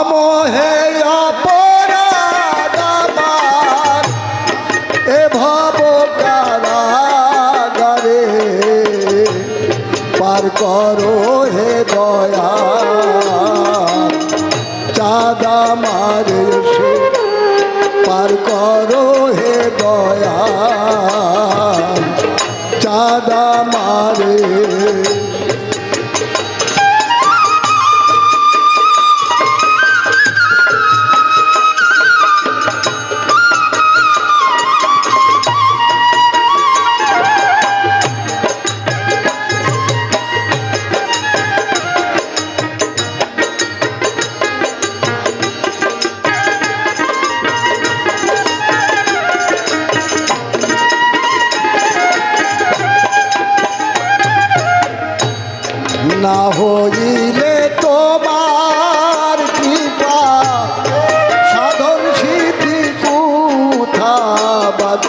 আমহে অপরাধ আমার। এ ভব কারাগারে পার করো হে দয়া। চাঁদা মারে সে পার করো হে দয়া। চাঁদা মারে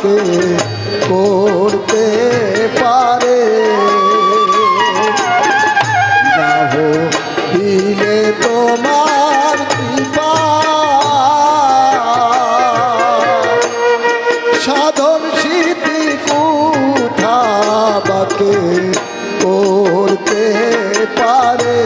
বাতে করতে পারে। হইলে তোমার সাধন সিদ্ধি কুঠা বাকে করতে পারে।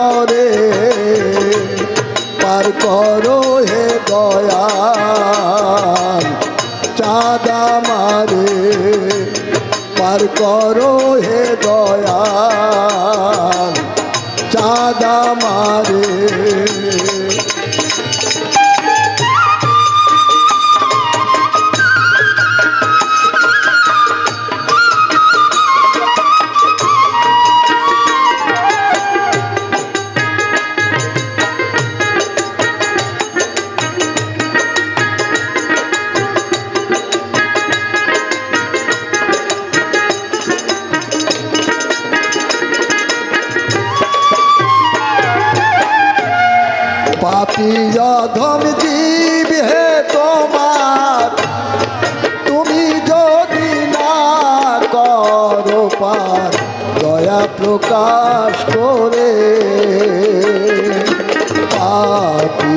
অন্তরে পার করো হে দয়াল চাঁদা মারে। পার করো হে দয়াল। তুমি দয়া প্রকাশ করে। পাপি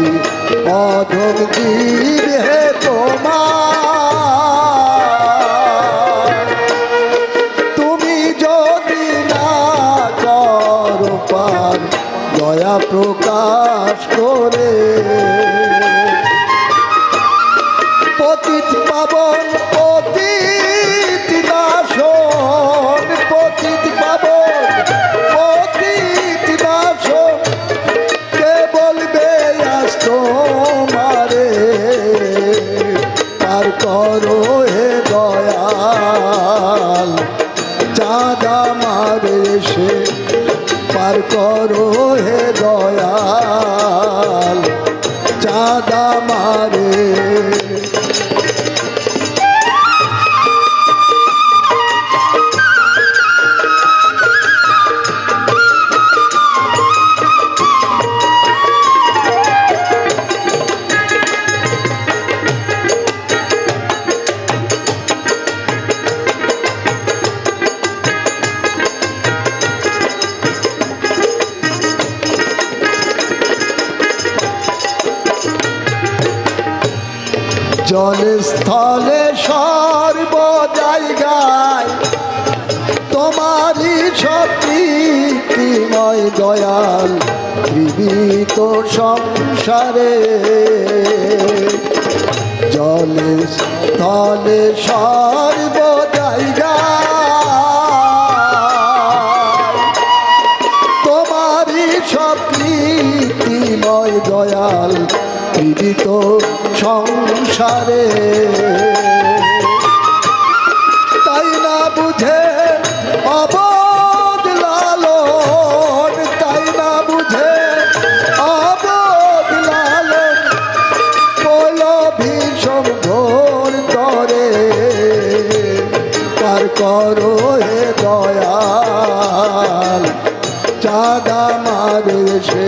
অধম জীব হে তোমার, তুমি যদি না করো পার, দয়া প্রকাশ করে। পতিত পাবন, পতিত নাশন পতিত পাবন, পতিত নাশন কে বলবে আস্ত মারে পার করো হে দয়াল। চাঁদা মারে সে পার করো হে দয়াল। চাঁদা মারে। জলে স্থলে সর্ব জায়গায় তোমারই শক্তিময় দয়াল জীবিত সংসারে। জলে স্থলে সর্ব জায়গায় সংসারে তাই না বুঝে অবদ লালন তরে। করো হে দয়াল চাঁদা মারে সে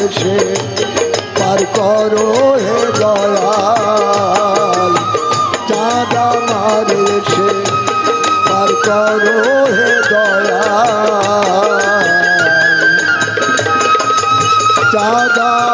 মারে সে পার করো হে দয়াল চাঁদা মারেছে। পার করো হে দয়াল চাঁদা